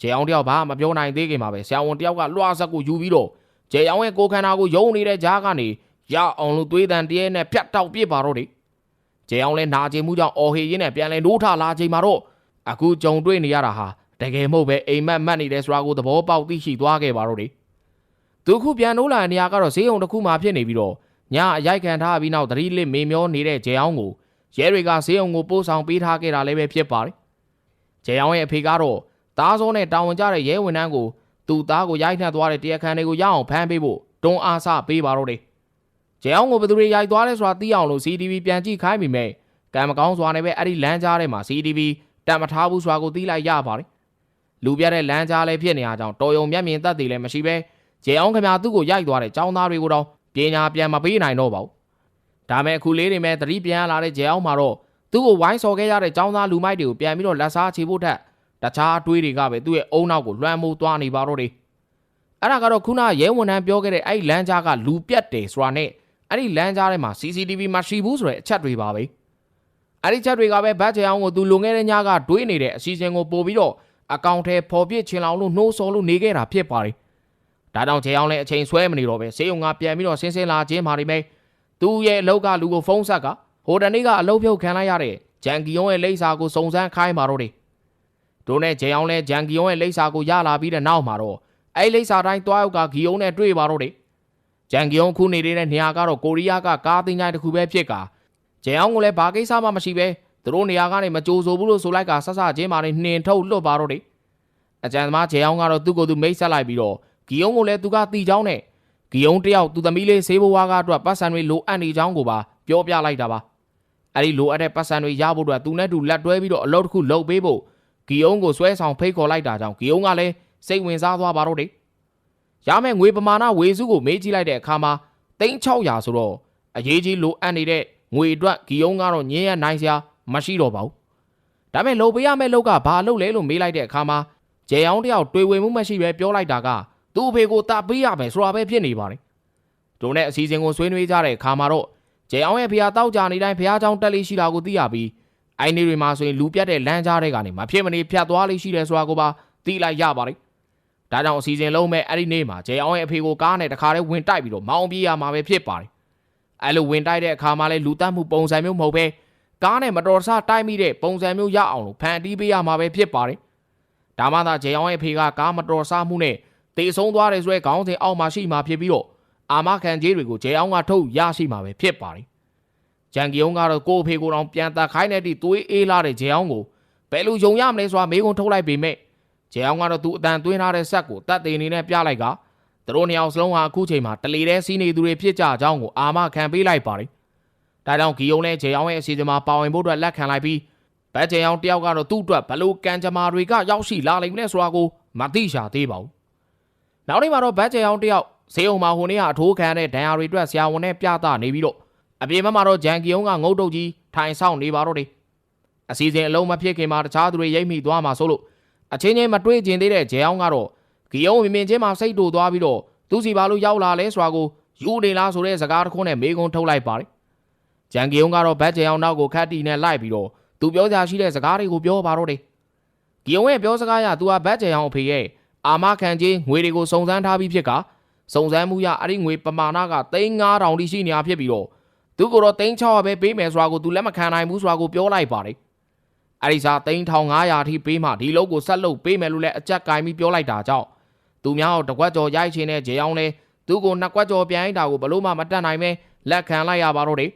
ဂျေအောင်တယောက်ဘာမှမပြောနိုင်သေးခင်မှာပဲဆရာဝန်တယောက်ကလွှာဆက်ကိုယူပြီးတော့ ဂျေအောင်ရဲ့ကိုယ်ခန္ဓာကိုယုံနေတဲ့ကြားကနေရအောင်လို့သွေးတန်တည်းနဲ့ဖြတ်တောက်ပြစ်ပါတော့တယ်ဂျေအောင်လည်းနာကျင်မှုကြောင့်အော်ဟေရင်းနဲ့ပြန်လဲနိုးထလာချိန်မှာတော့အခုကြုံတွေ့နေရတာဟာတကယ်မဟုတ်ပဲအိမ်မက်မက်နေတယ်ဆိုတာကိုသဘောပေါက်သိရှိသွားခဲ့ပါတော့တယ်သူခုပြန်နိုးလာတဲ့နေရာကတော့ဈေးုံတစ်ခုမှဖြစ်နေပြီးတော့ညအရိုက်ခံထားပြီးနောက်သတိလစ်မေမျောနေတဲ့ဂျေအောင်ကိုရဲတွေကဈေးုံကိုပို့ဆောင်ပေးထားခဲ့တာလည်းပဲဖြစ်ပါတယ်ဂျေအောင်ရဲ့အဖေကတော့သားစောနဲ့တာဝန်ကျတဲ့ရဲဝန်ထမ်းကို သူ့သားကိုရိုက်နှက်သွားတဲ့တရားခံတွေကိုရအောင်ဖမ်းပေးဖို့တွန်းအားစပေးပါတော့တယ်ဂျေအောင်ကိုဘယ်သူတွေရိုက်သွားလဲဆိုတာသိအောင်လို့ CTV ပြန်ကြည့်ခိုင်းမိမယ်ကံမကောင်းစွာနဲ့ပဲအဲ့ဒီလမ်းကြားထဲမှာ CTV တက်မထားဘူးဆိုတာကိုသိလိုက်ရပါတယ်လူပြတဲ့လမ်းကြားလည်းဖြစ်နေအားကြောင့်တော်ယုံမျက်မြင်သက်သေလည်းမရှိပဲဂျေအောင်ခင်ဗျာသူ့ကိုရိုက်သွားတဲ့ចောင်းသားတွေကိုတော့ပညာပြန်မပေးနိုင်တော့ပါဘူးဒါမဲ့အခုလေးတွေမဲ့သတိပြန်လာတဲ့ဂျေအောင်မှာတော့သူ့ကိုဝိုင်းစော်ခဲ့ရတဲ့ចောင်းသားလူမိုက်တွေကိုပြန်ပြီးတော့လက်စားချေဖို့ထက် တခြားအတွေးတွေကပဲသူ့ရဲ့အုံနောက်ကိုလွှမ်းမိုးသွားနေပါတော့တယ်အဲ့ဒါကတော့ခုနရဲဝန်ထမ်းပြောခဲ့တဲ့အဲ့ဒီလမ်းကြားကလူပြတ်တယ်ဆိုတာနဲ့အဲ့ဒီလမ်းကြားထဲမှာ CCTV မရှိဘူးဆိုတဲ့အချက်တွေပါပဲအဲ့ဒီချက်တွေကပဲဘတ်ချေအောင်ကိုသူလုံခဲ့တဲ့ညကတွေးနေတဲ့အစီအစဉ်ကိုပို့ပြီးတော့အကောင့်ထဲပေါ်ပြစ်ချင်လောင်လို့နှိုးဆော်လို့နေခဲ့တာဖြစ်ပါတယ်ဒါကြောင့်ချေအောင်လည်းအချိန်ဆွဲမနေတော့ပဲဆေးရုံကပြန်ပြီးတော့ဆင်းဆင်းလာခြင်းပါနေမယ်သူ့ရဲ့အလောက်ကလူကိုဖုန်းဆက်ကဟိုတနေ့ကအလုပ်ဖြုတ်ခံလိုက်ရတဲ့ဂျန်ကီယွန်ရဲ့လိပ်စာကိုစုံစမ်းခိုင်းပါတော့တယ် တို့နဲ့ဂျေအောင်လဲဂျန်ကီယွန်ရဲ့လိပ်စာကိုရလာပြီးတဲ့နောက်မှာတော့အဲ့လိပ်စာတိုင်းတွားရောက်ကဂီယုံနဲ့တွေ့ပါတော့တယ်ဂျန်ကီယွန်ခုနေတဲ့နေရာကတော့ကိုရီးယားကကားတင်ကြိုင်တစ်ခုပဲဖြစ်ကာဂျေအောင်ကိုလည်းဘာကိစ္စမှမရှိပဲသူတို့နေရာကနေမကြိုးဆိုဘူးလို့ဆိုလိုက်ကဆဆချင်းမာနေနှင်ထုတ်လွတ်ပါတော့တယ်အကြံသမားဂျေအောင်ကတော့သူ့ကိုယ်သူမိတ်ဆက်လိုက်ပြီးတော့ဂီယုံကိုလည်းသူကတီချောင်းနဲ့ဂီယုံတယောက်သူသမီးလေးဆေးဘဝါကအတွက်ပတ်စံတွေလိုအပ်နေချောင်းကိုပါပြောပြလိုက်တာပါအဲ့ဒီလိုအပ်တဲ့ပတ်စံတွေရဖို့အတွက်သူနဲ့တူလက်တွဲပြီးတော့အလုပ်တစ်ခုလုပ်ပေးဖို့ ဂီယုံကိုဆွဲဆောင်ဖိတ်ခေါ်လိုက်တာကြောင့်ဂီယုံကလည်းစိတ်ဝင်စားသွားပါတော့တယ်ရမယ့်ငွေပမာဏဝေစုကိုမေးကြည့်လိုက်တဲ့အခါမှာ3600ဆိုတော့အရေးကြီးလိုအပ်နေတဲ့ငွေအတွက်ဂီယုံကတော့ညင်းရနိုင်စရာမရှိတော့ပါဘူးဒါပေမဲ့လုံပေးရမယ့်လောက်ကဘာလုပ်လဲလို့မေးလိုက်တဲ့အခါမှာဂျေအောင်တယောက်တွေ့ဝင်မှုမရှိပဲပြောလိုက်တာကသူ့အဖေကိုတပေးရမယ်ဆိုတာပဲဖြစ်နေပါတယ်တို့နဲ့အစည်းအဝေးကိုဆွေးနွေးကြတဲ့အခါမှာတော့ဂျေအောင်ရဲ့ဖះတောက်ကြနေတိုင်းဖះเจ้าတက်လေးရှိတာကိုသိရပြီး အိုင်းနေတွေမှာဆိုရင်လူပြတ်တဲ့လမ်းကြားတွေကနေမဖြစ်မနေဖြတ်သွားလေးရှိတယ်ဆိုတာကိုပါသိလိုက်ရပါတယ်ဒါကြောင့်အစီအစဉ်လုံးမဲ့အဲ့ဒီနေ့မှာဂျေအောင်ရဲ့အဖေကိုကားနဲ့တခါတည်းဝင်တိုက်ပြီးတော့မောင်းပြေးရမှာပဲဖြစ်ပါတယ်အဲ့လိုဝင်တိုက်တဲ့အခါမှာလဲလူတက်မှုပုံစံမျိုးမဟုတ်ပဲကားနဲ့မတော်တဆတိုက်မိတဲ့ပုံစံမျိုးရအောင်လို့ဖန်တီးပေးရမှာပဲဖြစ်ပါတယ်ဒါမှသာဂျေအောင်ရဲ့အဖေကကားမတော်ဆမှုနဲ့တေဆုံးသွားတယ်ဆိုရဲခေါင်းစဉ်အောက်မှာရှိမှာဖြစ်ပြီးတော့အာမခံကြီးတွေကိုဂျေအောင်ကထုတ်ရရှိမှာပဲဖြစ်ပါတယ် ဂျန်ကီယုံကတော့ကိုအဖေကိုတော့ပြန်တက်ခိုင်းတဲ့တိသွေးအေးလာတဲ့ဂျေအောင်ကိုဘယ်လိုယုံရမလဲဆိုတာမေးခွန်းထုတ်လိုက်ပေမဲ့ဂျေအောင်ကတော့သူအတန်သွင်းထားတဲ့ဆက်ကိုတတ်သေးနေနဲ့ပြလိုက်ကသူတို့နှစ်ယောက်စလုံးဟာအခုချိန်မှာတလီတဲ့စီးနေသူတွေဖြစ်ကြအကြောင်းကိုအာမခံပေးလိုက်ပါတယ်ဒါကြောင့်ဂီယုံနဲ့ဂျေအောင်ရဲ့အစီအစဉ်မှာပါဝင်ဖို့အတွက်လက်ခံလိုက်ပြီးဘတ်ဂျေအောင်တယောက်ကတော့သူ့အတွက်ဘလို့ကံကြမ္မာတွေကရောက်ရှိလာလိမ့်မယ်ဆိုတာကိုမသိရှာသေးပါဘူးနောက်နေ့မှာတော့ဘတ်ဂျေအောင်တယောက်ဈေးုံမှာဟိုနေ့ကအထိုးခံတဲ့ဒဏ်ရာတွေအတွက်ဆရာဝန်နဲ့ပြသနေပြီးတော့ အပြင်ဘက်မှာတော့ဂျန်ကီယုံကငုတ်တုတ်ကြီးထိုင်ဆောင်နေပါတော့တယ်အစီအစဉ်အလုံးမဖြစ်ခင်မှာတခြားသူတွေရိပ်မိသွားမှာဆိုလို့အချင်းချင်းမတွေ့ကျင်သေးတဲ့ဂျေအောင်ကတော့ဂီယုံမြင်မြင်ချင်းမှာစိတ်တူသွားပြီးတော့သူစီဘာလို့ရောက်လာလဲဆိုတာကိုယူနေလားဆိုတဲ့စကားတစ်ခုနဲ့မေးခွန်းထုတ်လိုက်ပါတယ်ဂျန်ကီယုံကတော့ဘတ်ဂျေအောင်နောက်ကိုခတ်တီနဲ့လိုက်ပြီးတော့သူပြောကြရှိတဲ့စကားတွေကိုပြောပါတော့တယ်ဂီယုံရဲ့ပြောစကားရသူကဘတ်ဂျေအောင်အဖေရဲ့အာမခံကြီးငွေတွေကိုစုံစမ်းထားပြီးဖြစ်ကစုံစမ်းမှုရအဲ့ဒီငွေပမာဏက35000တိရှိနေတာဖြစ်ပြီးတော့ သူကတော့3600ပဲပေးမယ်ဆိုတာကိုသူလက်မခံနိုင်ဘူးဆိုတာကိုပြောလိုက်ပါတယ်အဲ့ဒီစား3500ထိပေးမှဒီလောက်ကိုဆက်လုပ်ပေးမယ်လို့လည်းအကြက်ကင်ပြီးပြောလိုက်တာကြောင့်သူများတော့တကွက်ကြော်ရိုက်ချင်းနဲ့ဂျေအောင်လဲသူကိုနှစ်ကွက်ကြော်ပြန်အိတာကိုဘလို့မှမတတ်နိုင်ပဲလက်ခံလိုက်ရပါတော့တယ်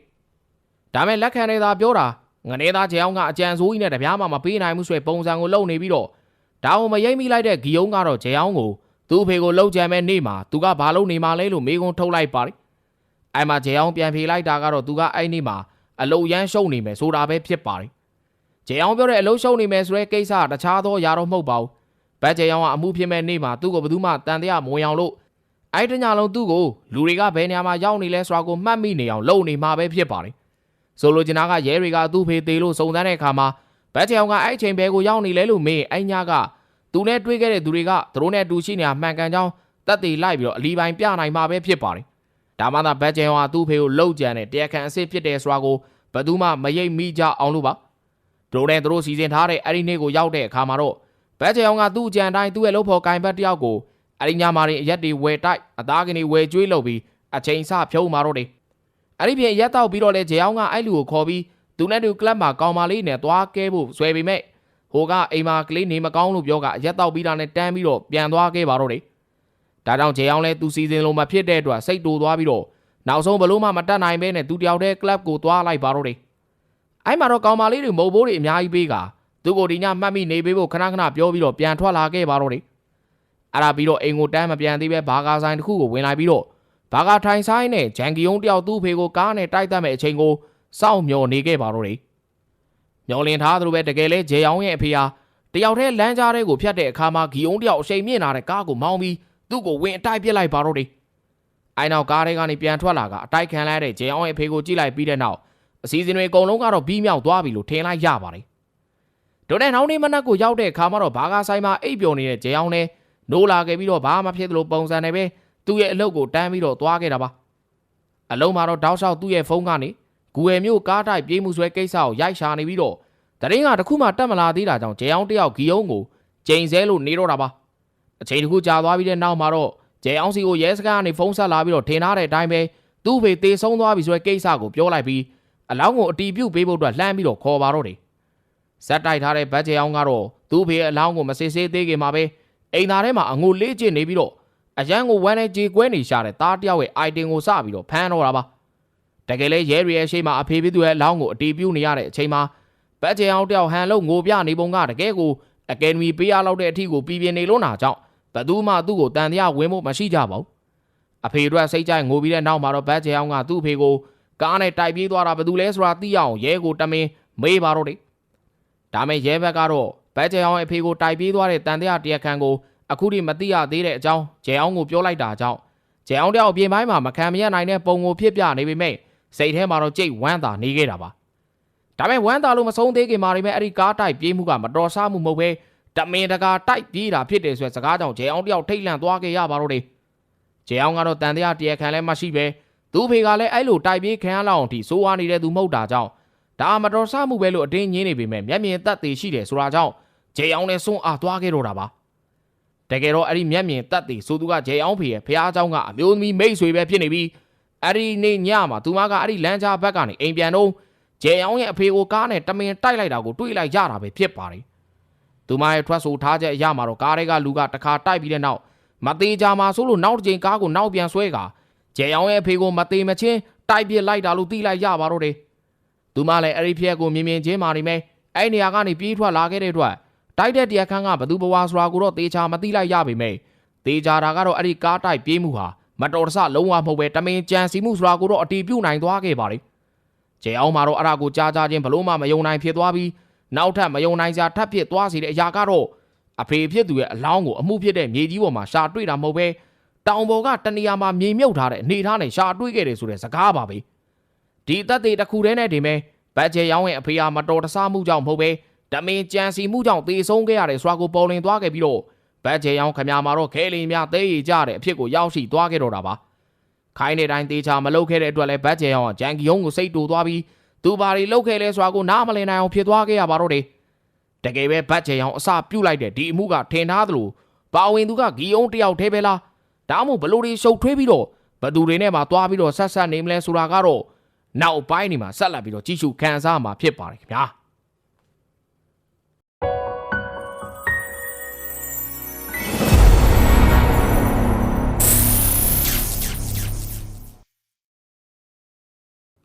ဒါမဲ့လက်ခံနေတာပြောတာငနေသားဂျေအောင်ကအကြံဆိုးကြီးနဲ့တပြားမှမပေးနိုင်ဘူးဆိုတဲ့ပုံစံကိုလုပ်နေပြီးတော့ဒါအောင်မရိမ့်မိလိုက်တဲ့ဂီယုံကတော့ဂျေအောင်ကိုသူ့ဖေကိုလှုပ်ကြံမဲ့နေ့မှာသူကဘာလုပ်နေမှလဲလို့မေးခွန်းထုတ်လိုက်ပါတယ်။ အဲ့မှာဂျေအောင်ပြန်ဖြေလိုက်တာကတော့သူကအဲ့နေ့မှာအလုတ်ရမ်းရှုံနေမယ်ဆိုတာပဲဖြစ်ပါတယ်။ဂျေအောင်ပြောတဲ့အလုတ်ရှုံနေမယ်ဆိုတဲ့ကိစ္စကတခြားသောຢာတော့မဟုတ်ပါဘူး။ဘတ်ဂျေအောင်ကအမှုဖြစ်မဲ့နေ့မှာသူ့ကိုဘယ်သူမှတန်တရားမဝင်အောင်လို့အဲ့တညလုံးသူ့ကိုလူတွေကဘယ်နေရာမှာရောက်နေလဲဆိုတာကိုမှတ်မိနေအောင်လုပ်နေမှာပဲဖြစ်ပါတယ်။ဆိုလိုချင်တာကရဲတွေကသူ့ဖေသေးလို့စုံစမ်းတဲ့အခါမှာဘတ်ဂျေအောင်ကအဲ့ချိန်ဘဲကိုရောက်နေလဲလို့မေးအဲ့ညကသူနဲ့တွေ့ခဲ့တဲ့သူတွေကသူတို့နဲ့အတူရှိနေတာမှန်ကန်ကြောင်းတက်သေးလိုက်ပြီးတော့အလီပိုင်ပြနိုင်မှာပဲဖြစ်ပါတယ် ဒါမှသာဘတ်ဂျန်ဟာသူ့ဖေကိုလှုပ်ကြံတဲ့တရားခံအစ်စ်ဖြစ်တယ်ဆိုတာကိုဘယ်သူမှမရိပ်မိကြအောင်လို့ပါသူတို့နဲ့သူတို့စီစဉ်ထားတဲ့အဲ့ဒီနေ့ကိုရောက်တဲ့အခါမှာတော့ဘတ်ဂျန်ကသူ့အကြံတိုင်းသူ့ရဲ့လုပ်ဖော်ကိုင်ဘတ်တယောက်ကိုအဲ့ဒီညမှာရင်အရက်တွေဝယ်တိုက်အသားကနေဝယ်ကျွေးလုပ်ပြီးအချိန်စဖြုံးมาတော့တယ်အဲ့ဒီပြင်ရက်တော့ပြီးတော့လဲဂျေအောင်ကအဲ့လူကိုခေါ်ပြီးသူနဲ့တူကလပ်မှာကောင်မလေးနဲ့သွားကဲဖို့ဆွဲပေမဲ့ဟိုကအိမ်မှာကလေးနေမကောင်းလို့ပြောကအရက်တော့ပြီးတာနဲ့တန်းပြီးတော့ပြန်သွားခဲ့ပါတော့တယ် ဒါကြောင့်ဂျေအောင်လဲသူစီစဉ်လို့မဖြစ်တဲ့အတွက်စိတ်တူသွားပြီးတော့နောက်ဆုံးဘလို့မှမတက်နိုင်ပဲနဲ့သူတယောက်တည်းကလပ်ကိုသွားလိုက်ပါတော့တယ်အဲ့မှာတော့ကောင်မလေးတွေမုတ်ဘိုးတွေအများကြီးပေးကသူကိုဒီညမှတ်မိနေပေးဖို့ခဏခဏပြောပြီးတော့ပြန်ထွက်လာခဲ့ပါတော့တယ်အဲ့ဒါပြီးတော့အိမ်ကိုတန်းမပြန်သေးပဲဘာကာဆိုင်တစ်ခုကိုဝင်လိုက်ပြီးတော့ဘာကာထိုင်ဆိုင်နဲ့ဂျန်ကီယုံတယောက်သူ့ဖေကိုကားနဲ့တိုက်တတ်မဲ့အချိန်ကိုစောင့်မျှော်နေခဲ့ပါတော့တယ်မျော်လင့်ထားသလိုပဲတကယ်လဲဂျေအောင်ရဲ့အဖေဟာတယောက်တည်းလမ်းကြားထဲကိုဖြတ်တဲ့အခါမှာဂီယုံတယောက်အချိန်မြင့်လာတဲ့ကားကိုမောင်းပြီး သူ့ကိုဝင်အတိုက်ပစ်လိုက်ပါတော့တယ်အိုင်နောက်ကားထဲကနေပြန်ထွက်လာကအတိုက်ခံလိုက်တဲ့ဂျေအောင်ရဲ့အဖေကိုကြည့်လိုက်ပြီးတဲ့နောက်အစည်းအဝေးအကုန်လုံးကတော့ပြီးမြောက်သွားပြီလို့ထင်လိုက်ရပါတယ်တို့နဲ့နောက်နေ့မနက်ကိုရောက်တဲ့အခါမှာတော့ဘာကာဆိုင်မှာအိပ်ပျော်နေတဲ့ဂျေအောင်နဲ့နိုးလာခဲ့ပြီးတော့ဘာမှဖြစ်သလိုပုံစံနဲ့ပဲသူ့ရဲ့အလုပ်ကိုတန်းပြီးတော့သွားခဲ့တာပါအလုံးမှာတော့တောက်လျှောက်သူ့ရဲ့ဖုန်းကနေဂူဝယ်မျိုးကားတိုက်ပြေးမှုဆွဲကိစ္စကိုရိုက်ရှာနေပြီးတော့တရင်ကတခုမှတက်မလာသေးတာကြောင့်ဂျေအောင်တယောက်ဂီယုံကိုချိန်ဆဲလို့နေတော့တာပါ အချိန်တခုကြာသွားပြီးတဲ့နောက်မှာတော့ဂျေအောင်စီကိုရဲစခန်းကနေဖုန်းဆက်လာပြီးတော့ထင်ထားတဲ့အတိုင်းပဲသူ့ဖေတေဆုံးသွားပြီဆိုတဲ့ကိစ္စကိုပြောလိုက်ပြီးအလောင်းကိုအတီးပြုတ်ပေးဖို့အတွက်လှမ်းပြီးတော့ခေါ်ပါတော့တယ်ဇက်တိုက်ထားတဲ့ဘတ်ဂျေအောင်ကတော့သူ့ဖေအလောင်းကိုမစစ်ဆေးသေးခင်မှာပဲအိမ်သားထဲမှာအငိုလေးကျစ်နေပြီးတော့အရန်ကိုဝမ်းနဲ့ကြေကွဲနေရှာတဲ့သားတယောက်ရဲ့ item ကိုစပြီးတော့ဖမ်းတော့တာပါတကယ်လဲရဲရီရဲ့ရှေ့မှာအဖေပြီးသူရဲ့အလောင်းကိုအတီးပြုတ်နေရတဲ့အချိန်မှာဘတ်ဂျေအောင်တယောက်ဟန်လို့ငိုပြနေပုံကတကယ်ကိုအကယ်ဒမီပေးရလောက်တဲ့အထီကိုပြည်ပြင်းနေလို့နာကြောင့် ဘယ်သူမှသူ့ကိုတန်တရားဝင်ဖို့မရှိကြပါဘူးအဖေတို့စိတ်ကြိုက်ငိုပြီးတဲ့နောက်မှာတော့ဘတ်ဂျေအောင်ကသူ့အဖေကိုကားနဲ့တိုက်ပြေးသွားတာဘယ်သူလဲဆိုတာသိအောင်ရဲကိုတမင်မေးပါတော့တယ်ဒါမဲ့ရဲဘက်ကတော့ဘတ်ဂျေအောင်ရဲ့အဖေကိုတိုက်ပြေးသွားတဲ့တန်တရားတရားခံကိုအခုထိမသိရသေးတဲ့အကြောင်းဂျေအောင်ကိုပြောလိုက်တာကြောင့်ဂျေအောင်တယောက်အပြင်ပိုင်းမှာမခံမရနိုင်တဲ့ပုံကိုဖြစ်ပြနေပေမဲ့စိတ်ထဲမှာတော့ကြိတ်ဝမ်းသာနေခဲ့တာပါဒါပေမဲ့ဝမ်းသာလို့မဆုံးသေးခင်မှာနေမဲ့အဲ့ဒီကားတိုက်ပြေးမှုကမတော်ဆမှုမဟုတ်ပဲ တမင်တကာတိုက်ပြေးတာဖြစ်တယ်ဆိုတဲ့စကားကြောင့်ဂျေအောင်တယောက်ထိတ်လန့်သွားခဲ့ရပါတော့တယ်ဂျေအောင်ကတော့တန်တရားတရားခံလည်းမရှိပဲသူ့ဖေကလည်းအဲ့လိုတိုက်ပြေးခံရလောက်အောင်ထိစိုးဝါနေတဲ့သူမဟုတ်တာကြောင့်ဒါမတော်ဆမှုပဲလို့အတင်းညင်းနေပေမဲ့မျက်မြင်သက်သေရှိတယ်ဆိုတာကြောင့်ဂျေအောင်လည်းစွန့်အားသွားခဲ့တော့တာပါတကယ်တော့အဲ့ဒီမျက်မြင်သက်သေဆိုသူကဂျေအောင်ဖေရဲ့ဖះเจ้าကအမျိုးသမီးမိတ်ဆွေပဲဖြစ်နေပြီးအဲ့ဒီနေ့ညမှာသူမကအဲ့ဒီလမ်းကြားဘက်ကနေအိမ်ပြန်တော့ဂျေအောင်ရဲ့အဖေကိုကားနဲ့တမင်တိုက်လိုက်တာကိုတွေးလိုက်ရတာပဲဖြစ်ပါတယ် သူမရဲ့ထွက်ဆိုထားချက်အရမှာတော့ကားတွေကလူကတခါတိုက်ပြီးတဲ့နောက်မသေးကြမှာဆိုလို့နောက်တစ်ချိန်ကားကိုနောက်ပြန်ဆွဲကာဂျေအောင်ရဲ့အဖေကိုမသေးမချင်းတိုက်ပြစ်လိုက်တာလို့သိလိုက်ရပါတော့တယ်။သူမလည်းအဲ့ဒီဖြစ်ကိုမြင်မြင်ချင်းမာနေမယ်။အဲ့နေရာကနေပြေးထွက်လာခဲ့တဲ့အတွက်တိုက်တဲ့တရားခန်းကဘသူဘဝဆိုတာကိုတော့သေချာမသိလိုက်ရပေမဲ့သေချာတာကတော့အဲ့ဒီကားတိုက်ပြေးမှုဟာမတော်တဆလုံးဝမဟုတ်ပဲတမင်ကြံစီမှုဆိုတာကိုတော့အတီးပြုတ်နိုင်သွားခဲ့ပါလေ။ဂျေအောင်မှာတော့အဲ့ဒါကိုကြားကြားချင်းဘလို့မှမယုံနိုင်ဖြစ်သွားပြီး နောက်ထပ်မယုံနိုင်စရာထပ်ဖြစ်သွားစေတဲ့အရာကတော့အဖေဖြစ်သူရဲ့အလောင်းကိုအမှုဖြစ်တဲ့မြေကြီးပေါ်မှာရှာတွေ့တာမဟုတ်ပဲတောင်ပေါ်ကတနေရာမှာမြေမြုပ်ထားတဲ့အနေထားနဲ့ရှာတွေ့ခဲ့တယ်ဆိုတဲ့စကားပါပဲဒီအသက်တွေတစ်ခုတည်းနဲ့ဒီမဲ့ဘတ်ဂျက်ရောင်းရဲ့အဖေဟာမတော်တဆမှုကြောင့်မဟုတ်ပဲဓမင်ကြံစီမှုကြောင့်သေဆုံးခဲ့ရတယ်ဆိုတာကိုပေါ်လွင်သွားခဲ့ပြီးတော့ဘတ်ဂျက်ရောင်းခမများမှာတော့ခဲလီများသေးရကြတဲ့အဖြစ်ကိုရောက်ရှိသွားခဲ့တော့တာပါခိုင်းတဲ့တိုင်းတေချာမလုပ်ခဲ့တဲ့အတွက်လည်းဘတ်ဂျက်ရောင်းကဂျန်ကီယုံကိုစိတ်တူသွားပြီး သူဘာတွေလုပ်ခဲ့လဲဆိုတာကိုနားမလည်နိုင်အောင်ဖြစ်သွားခဲ့ရပါတော့တယ်တကယ်ပဲဘတ်ဂျက်ရောင်းအစပြုတ်လိုက်တဲ့ဒီအမှုကထင်ထားသလိုပါဝင်သူကဂီယုံတယောက်တည်းပဲလားဒါမှမဟုတ်ဘလို့တွေရှုပ်ထွေးပြီးတော့ဘသူတွေနဲ့မှသွားပြီးတော့ဆက်ဆက်နေမလဲဆိုတာကတော့နောက်ပိုင်းနေမှာဆက်လက်ပြီးတော့ကြီးစုခံစားမှာဖြစ်ပါတယ်ခင်ဗျာ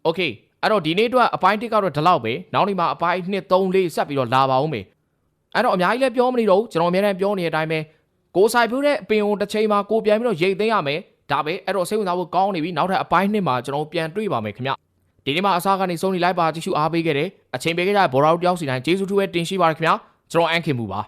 โอเค အဲ့တော့ဒီနေ့အတွက်အပိုင်းတစ်ကတော့ဒီလောက်ပဲနောက်နေ့မှာအပိုင်း2 3 4ဆက်ပြီးတော့လာပါဦးမယ်အဲ့တော့အများကြီးလည်းပြောမနေတော့ဘူးကျွန်တော်အများနဲ့ပြောနေတဲ့အတိုင်းပဲကိုဆိုင်ဖူးတဲ့အပင်ုံတစ်ချိန်မှာကိုပြန်ပြီးတော့ရိတ်သိမ်းရမယ်ဒါပဲအဲ့တော့စိတ်ဝင်စားဖို့ကောင်းနေပြီနောက်ထပ်အပိုင်းနှစ်မှာကျွန်တော်ပြန်တွေ့ပါမယ်ခင်ဗျဒီနေ့မှာအစားကနေစုံနေလိုက်ပါကြည့်ရှုအားပေးခဲ့တယ်အချိန်ပေးခဲ့တဲ့ဘော်ရာတယောက်စီတိုင်းကျေးဇူးထူးပဲတင်ရှိပါရခင်ဗျကျွန်တော်အန်ခင်မူပါ